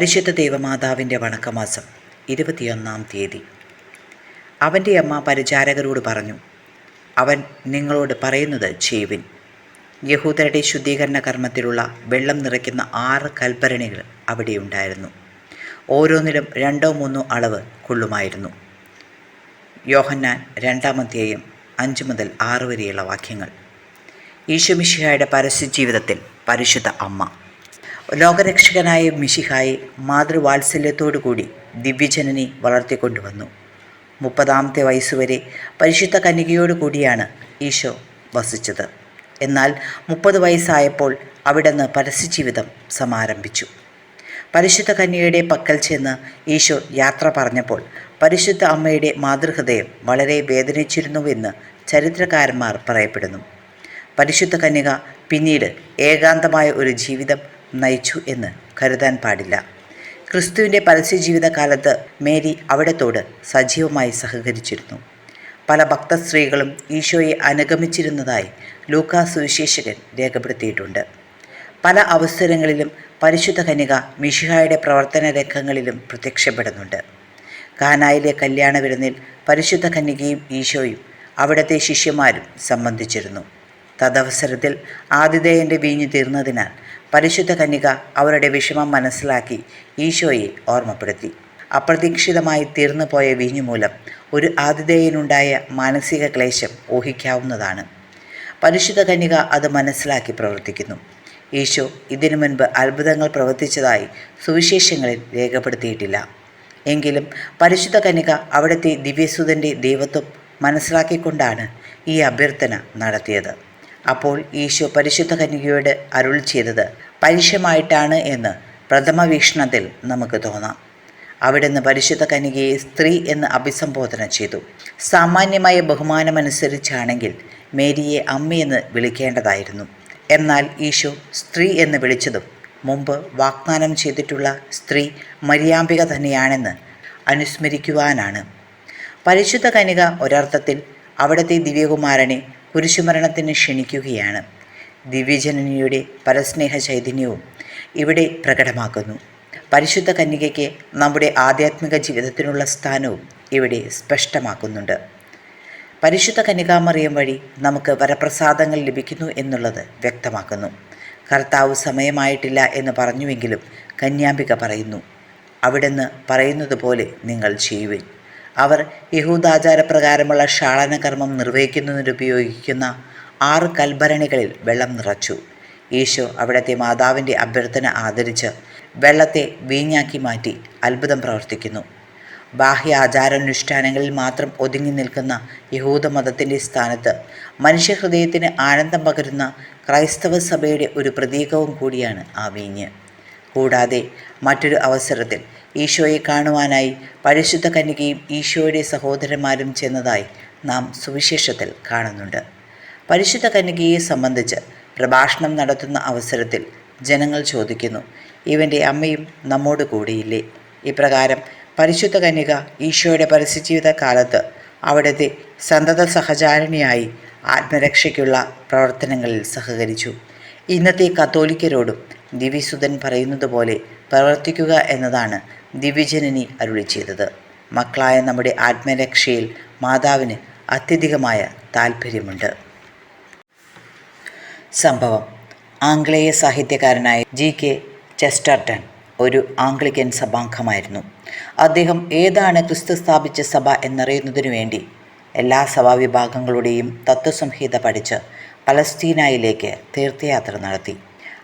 പരിശുദ്ധ ദൈവമാതാവിന്റെ വണക്കമാസം ഇരുപത്തിയൊന്നാം തീയതി. അവന്റെ അമ്മ പരിചാരകരോട് പറഞ്ഞു അവൻ നിങ്ങളോട് പറയുന്നത് ചെയ്യുവിൻ യഹൂദരുടെ ശുദ്ധീകരണ കർമ്മത്തിലുള്ള വെള്ളം നിറയ്ക്കുന്ന ആറ് കൽപ്പരണികൾ അവിടെ ഉണ്ടായിരുന്നു. ഓരോന്നിലും രണ്ടോ മൂന്നോ അളവ് കൊള്ളുമായിരുന്നു. യോഹന്നാൻ രണ്ടാം അധ്യായം അഞ്ച് മുതൽ ആറ് വരെയുള്ള വാക്യങ്ങൾ. ഈശോമിഷിഹായുടെ പരസ്യ ജീവിതത്തിൽ പരിശുദ്ധ അമ്മ. ലോകരക്ഷകനായ മിശിഹായെ മാതൃവാത്സല്യത്തോടുകൂടി ദിവ്യജനനി വളർത്തിക്കൊണ്ടുവന്നു. മുപ്പതാമത്തെ വയസ്സുവരെ പരിശുദ്ധ കന്യകയോടു കൂടിയാണ് ഈശോ വസിച്ചത്. എന്നാൽ മുപ്പത് വയസ്സായപ്പോൾ അവിടുന്ന് പരസ്യജീവിതം സമാരംഭിച്ചു. പരിശുദ്ധ കന്യയുടെ പക്കൽ ചെന്ന് ഈശോ യാത്ര പറഞ്ഞപ്പോൾ പരിശുദ്ധ അമ്മയുടെ മാതൃഹൃദയം വളരെ വേദനിച്ചിരുന്നുവെന്ന് ചരിത്രകാരന്മാർ പറയപ്പെടുന്നു. പരിശുദ്ധ കന്യക പിന്നീട് ഏകാന്തമായ ഒരു ജീവിതം നയിച്ചു എന്ന് കരുതാൻ പാടില്ല. ക്രിസ്തുവിന്റെ പരസ്യജീവിതകാലത്ത് മേരി അവിടത്തോട് സജീവമായി സഹകരിച്ചിരുന്നു. പല ഭക്തസ്ത്രീകളും ഈശോയെ അനുഗമിച്ചിരുന്നതായി ലൂക്കാ സുവിശേഷകൻ രേഖപ്പെടുത്തിയിട്ടുണ്ട്. പല അവസരങ്ങളിലും പരിശുദ്ധ കനിക മിഷിഹായുടെ പ്രവർത്തന രംഗങ്ങളിലും പ്രത്യക്ഷപ്പെടുന്നുണ്ട്. കാനായിലെ കല്യാണ വിരുന്നിൽ പരിശുദ്ധ കന്യകയും ഈശോയും അവിടുത്തെ ശിഷ്യന്മാരും സംബന്ധിച്ചിരുന്നു. തദവസരത്തിൽ ആതിഥേയന്റെ വീഞ്ഞു തീർന്നതിനാൽ പരിശുദ്ധ കന്യക അവരുടെ വിഷമം മനസ്സിലാക്കി ഈശോയെ ഓർമ്മപ്പെടുത്തി. അപ്രതീക്ഷിതമായി തീർന്നു പോയ വീഞ്ഞു മൂലം ഒരു ആതിഥേയനുണ്ടായ മാനസിക ക്ലേശം ഊഹിക്കാവുന്നതാണ്. പരിശുദ്ധ കന്യക അത് മനസ്സിലാക്കി പ്രവർത്തിക്കുന്നു. ഈശോ ഇതിനു മുൻപ് അത്ഭുതങ്ങൾ പ്രവർത്തിച്ചതായി സുവിശേഷങ്ങളിൽ രേഖപ്പെടുത്തിയിട്ടില്ല. എങ്കിലും പരിശുദ്ധ കന്യക അവിടുത്തെ ദിവ്യസുതന്റെ ദൈവത്വം മനസ്സിലാക്കിക്കൊണ്ടാണ് ഈ അഭ്യർത്ഥന നടത്തിയത്. അപ്പോൾ ഈശോ പരിശുദ്ധ കന്യകയോട് അരുൾ ചെയ്തത് പരുഷമായിട്ടാണ് എന്ന് പ്രഥമ വീക്ഷണത്തിൽ നമുക്ക് തോന്നാം. അവിടുന്ന് പരിശുദ്ധ കന്യകയെ സ്ത്രീ എന്ന് അഭിസംബോധന ചെയ്തു. സാമാന്യമായ ബഹുമാനമനുസരിച്ചാണെങ്കിൽ മേരിയെ അമ്മയെന്ന് വിളിക്കേണ്ടതായിരുന്നു. എന്നാൽ ഈശോ സ്ത്രീ എന്ന് വിളിച്ചതും മുമ്പ് വാഗ്ദാനം ചെയ്തിട്ടുള്ള സ്ത്രീ മര്യാമ്പിക തന്നെയാണെന്ന് അനുസ്മരിക്കുവാനാണ്. പരിശുദ്ധ കനിക ഒരർത്ഥത്തിൽ അവിടുത്തെ ദിവ്യകുമാരനെ കുരിശുമരണത്തിന് ക്ഷണിക്കുകയാണ്. ദിവ്യജനനിയുടെ പരസ്നേഹ ചൈതന്യവും ഇവിടെ പ്രകടമാക്കുന്നു. പരിശുദ്ധ കന്യകയ്ക്ക് നമ്മുടെ ആധ്യാത്മിക ജീവിതത്തിനുള്ള സ്ഥാനവും ഇവിടെ സ്പഷ്ടമാക്കുന്നുണ്ട്. പരിശുദ്ധ കന്യകാമറിയം വഴി നമുക്ക് വരപ്രസാദങ്ങൾ ലഭിക്കുന്നു എന്നുള്ളത് വ്യക്തമാക്കുന്നു. കർത്താവ് സമയമായിട്ടില്ല എന്ന് പറഞ്ഞുവെങ്കിലും കന്യാമ്പിക പറയുന്നു. അവിടുന്ന് പറയുന്നത് പോലെ നിങ്ങൾ ചെയ്യുവിൻ. അവർ യഹൂദാചാരപ്രകാരമുള്ള ഷാളന കർമ്മം ഉപയോഗിക്കുന്ന ആറ് കൽഭരണികളിൽ വെള്ളം നിറച്ചു. ഈശോ അവിടത്തെ മാതാവിന്റെ അഭ്യർത്ഥന ആദരിച്ച് വെള്ളത്തെ വീഞ്ഞാക്കി മാറ്റി അത്ഭുതം പ്രവർത്തിക്കുന്നു. ബാഹ്യ ആചാരാനുഷ്ഠാനങ്ങളിൽ മാത്രം ഒതുങ്ങി നിൽക്കുന്ന യഹൂദ മതത്തിന്റെ സ്ഥാനത്ത് മനുഷ്യഹൃദയത്തിന് ആനന്ദം പകരുന്ന ക്രൈസ്തവ സഭയുടെ ഒരു പ്രതീകവും കൂടിയാണ് ആ വീഞ്ഞ്. കൂടാതെ മറ്റൊരു അവസരത്തിൽ ഈശോയെ കാണുവാനായി പരിശുദ്ധ കന്യകയും ഈശോയുടെ സഹോദരന്മാരും ചെന്നതായി നാം സുവിശേഷത്തിൽ കാണുന്നുണ്ട്. പരിശുദ്ധ കന്യകയെ സംബന്ധിച്ച് പ്രഭാഷണം നടത്തുന്ന അവസരത്തിൽ ജനങ്ങൾ ചോദിക്കുന്നു ഇവന്റെ അമ്മയും നമ്മോട് കൂടിയില്ലേ? ഇപ്രകാരം പരിശുദ്ധ കന്യക ഈശോയുടെ പരസ്യജീവിത കാലത്ത് അവിടുത്തെ സന്തത സഹചാരിണിയായി ആത്മരക്ഷയ്ക്കുള്ള പ്രവർത്തനങ്ങളിൽ സഹകരിച്ചു. ഇന്നത്തെ കത്തോലിക്കരോടും ദിവിസുധൻ പറയുന്നത് പോലെ പ്രവർത്തിക്കുക എന്നതാണ് ദിവ്യജനനി അരുളി ചെയ്തത്. മക്കളായ നമ്മുടെ ആത്മരക്ഷയിൽ മാതാവിന് അത്യധികമായ താല്പര്യമുണ്ട് സംഭവം. ആംഗ്ലേയ സാഹിത്യകാരനായ ജി കെ ചെസ്റ്റർട്ടൺ ഒരു ആംഗ്ലിക്കൻ സഭാംഗമായിരുന്നു. അദ്ദേഹം ഏതാണ് ക്രിസ്തു സ്ഥാപിച്ച സഭ എന്നറിയുന്നതിനു വേണ്ടി എല്ലാ സഭാവിഭാഗങ്ങളുടെയും തത്വസംഹിത പഠിച്ച് പലസ്തീനായിലേക്ക് തീർത്ഥയാത്ര നടത്തി.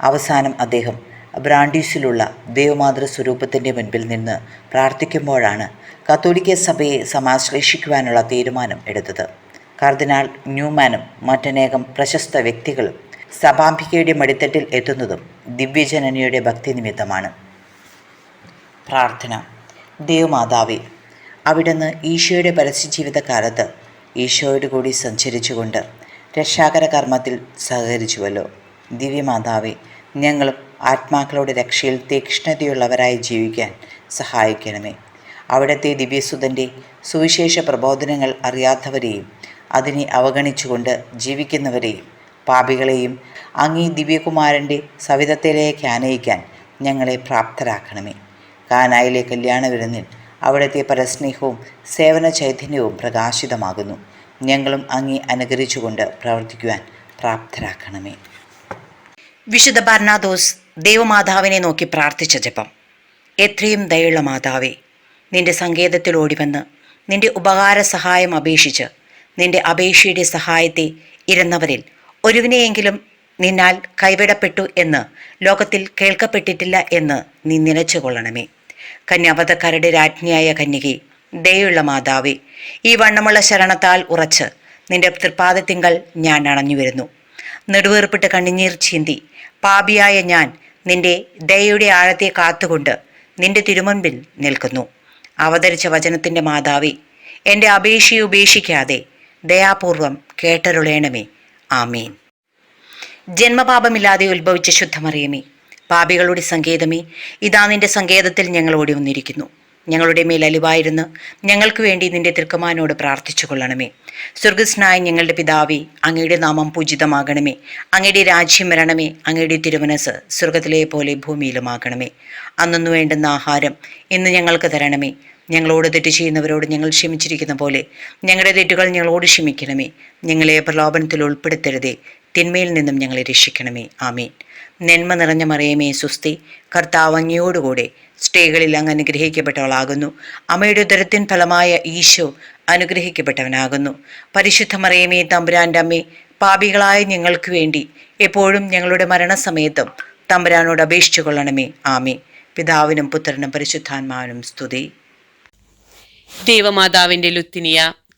അവസാനം അദ്ദേഹം ബ്രാൻഡീസിലുള്ള ദേവമാതൃ സ്വരൂപത്തിന്റെ മുൻപിൽ നിന്ന് പ്രാർത്ഥിക്കുമ്പോഴാണ് കത്തോലിക്ക സഭയെ സമാശ്ലേഷിക്കുവാനുള്ള തീരുമാനം എടുത്തത്. കർദിനാൾ ന്യൂമാനും മറ്റനേകം പ്രശസ്ത വ്യക്തികളും സഭാംബികയുടെ മടിത്തട്ടിൽ എത്തുന്നതും ദിവ്യജനനിയുടെ ഭക്തി നിമിത്തമാണ്. പ്രാർത്ഥന. ദേവമാതാവേ അവിടുന്ന് ഈശോയുടെ പരസ്യ ജീവിതകാലത്ത് ഈശോയോട് കൂടി സഞ്ചരിച്ചുകൊണ്ട് രക്ഷാകര കർമ്മത്തിൽ സഹകരിച്ചുവല്ലോ. ദിവ്യമാതാവേ ഞങ്ങളും ആത്മാക്കളുടെ രക്ഷയിൽ തീക്ഷ്ണതയുള്ളവരായി ജീവിക്കാൻ സഹായിക്കണമേ. അവിടുത്തെ ദിവ്യസുതന്റെ സുവിശേഷ പ്രബോധനങ്ങൾ അറിയാത്തവരെയും അതിനെ അവഗണിച്ചുകൊണ്ട് ജീവിക്കുന്നവരെയും പാപികളെയും അങ്ങീ ദിവ്യകുമാരന്റെ സവിധത്തിലേക്ക് ആനയിക്കാൻ ഞങ്ങളെ പ്രാപ്തരാക്കണമേ. കാനായിലെ കല്യാണ വിരുന്നിൽ അവിടുത്തെ പരസ്നേഹവും സേവന ചൈതന്യവും പ്രകാശിതമാകുന്നു. ഞങ്ങളും അങ്ങേ അനുകരിച്ചുകൊണ്ട് പ്രവർത്തിക്കുവാൻ പ്രാപ്തരാക്കണമേ. വിശുദ്ധ ബർണാദോസ് ദേവമാതാവിനെ നോക്കി പ്രാർത്ഥിച്ച ജപം. എത്രയും ദയുള്ള മാതാവേ നിന്റെ സങ്കേതത്തിൽ ഓടിവന്ന് നിന്റെ ഉപകാര സഹായം അപേക്ഷിച്ച് നിന്റെ അപേക്ഷയുടെ സഹായത്തെ ഇരുന്നവരിൽ ഒരുവിനെയെങ്കിലും നിന്നാൽ കൈവിടപ്പെട്ടു എന്ന് ലോകത്തിൽ കേൾക്കപ്പെട്ടിട്ടില്ല എന്ന് നീ നിലച്ചുകൊള്ളണമേ. കന്യാവതക്കാരുടെ രാജ്ഞിയായ കന്യകെ ദയുള്ള മാതാവേ ഈ വണ്ണമുള്ള ശരണത്താൽ ഉറച്ച് നിന്റെ തൃപ്പാദത്തിങ്കൾ ഞാൻ അണഞ്ഞു വരുന്നു നെടുവേർപ്പിട്ട് കണ്ണുനീർ ചിന്തി. പാപിയായ ഞാൻ നിന്റെ ദയയുടെ ആഴത്തെ കാത്തുകൊണ്ട് നിന്റെ തിരുമുൻപിൽ നിൽക്കുന്നു. അവതരിച്ച വചനത്തിന്റെ മാതാവി എന്റെ അപേക്ഷയെ ഉപേക്ഷിക്കാതെ ദയാപൂർവം കേട്ടരുളേണമേ. ആമീൻ. ജന്മപാപമില്ലാതെ ഉത്ഭവിച്ച ശുദ്ധമറിയമേ പാപികളുടെ സങ്കേതമേ ഇതാ നിന്റെ സങ്കേതത്തിൽ ഞങ്ങൾ ഓടി വന്നിരിക്കുന്നു. ഞങ്ങളുടെ മേൽ അലിവായിരുന്നു. ഞങ്ങൾക്ക് വേണ്ടി നിന്റെ തിർക്കമാനോട് പ്രാർത്ഥിച്ചു കൊള്ളണമേ സ്വർഗസ്നായ ഞങ്ങളുടെ പിതാവി അങ്ങയുടെ നാമം പൂജിതമാകണമേ. അങ്ങയുടെ രാജ്യം വരണമേ. അങ്ങയുടെ തിരുമനസ് സ്വർഗത്തിലെ പോലെ ഭൂമിയിലുമാകണമേ. അന്നു വേണ്ടുന്ന ആഹാരം ഇന്ന് ഞങ്ങൾക്ക് തരണമേ. ഞങ്ങളോട് തെറ്റ് ചെയ്യുന്നവരോട് ഞങ്ങൾ ക്ഷമിച്ചിരിക്കുന്ന പോലെ ഞങ്ങളുടെ തെറ്റുകൾ ഞങ്ങളോട് ക്ഷമിക്കണമേ. ഞങ്ങളെ പ്രലോഭനത്തിൽ ഉൾപ്പെടുത്തരുതേ. തിന്മയിൽ നിന്നും ഞങ്ങളെ രക്ഷിക്കണമേ. ആമീൻ. നന്മ നിറഞ്ഞ മറിയമേ സുസ്തി കർത്താവ് അങ്ങയോടുകൂടെ സ്ത്രീകളിൽ അങ്ങ് അനുഗ്രഹിക്കപ്പെട്ടവളാകുന്നു. അമ്മയുടെ ഉദരത്തിൻ ഫലമായ ഈശോ അനുഗ്രഹിക്കപ്പെട്ടവനാകുന്നു. പരിശുദ്ധ മറിയമേ തമ്പുരാന്റെ അമ്മേ പാപികളായ ഞങ്ങൾക്ക് വേണ്ടി എപ്പോഴും ഞങ്ങളുടെ മരണസമയത്തും തമ്പുരാനോട് അപേക്ഷിച്ചു കൊള്ളണമേ. ആമേ പിതാവിനും പുത്രനും പരിശുദ്ധാത്മാവിനും സ്തുതി. ദേവമാതാവിന്റെ ലുത്തിനിയ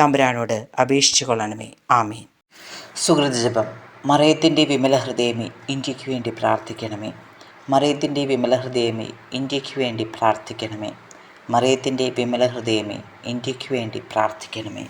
തമ്പുരാനോട് അപേക്ഷിച്ചു കൊള്ളണമേ. ആമേൻ. സുഹൃതജപം മറയത്തിന്റെ വിമല ഹൃദയമേ ഇന്ത്യയ്ക്ക് വേണ്ടി പ്രാർത്ഥിക്കണമേ. മറയത്തിന്റെ വിമല ഹൃദയമേ ഇന്ത്യയ്ക്ക് വേണ്ടി പ്രാർത്ഥിക്കണമേ. മറയത്തിന്റെ വിമല ഹൃദയമേ ഇന്ത്യയ്ക്ക് വേണ്ടി പ്രാർത്ഥിക്കണമേ.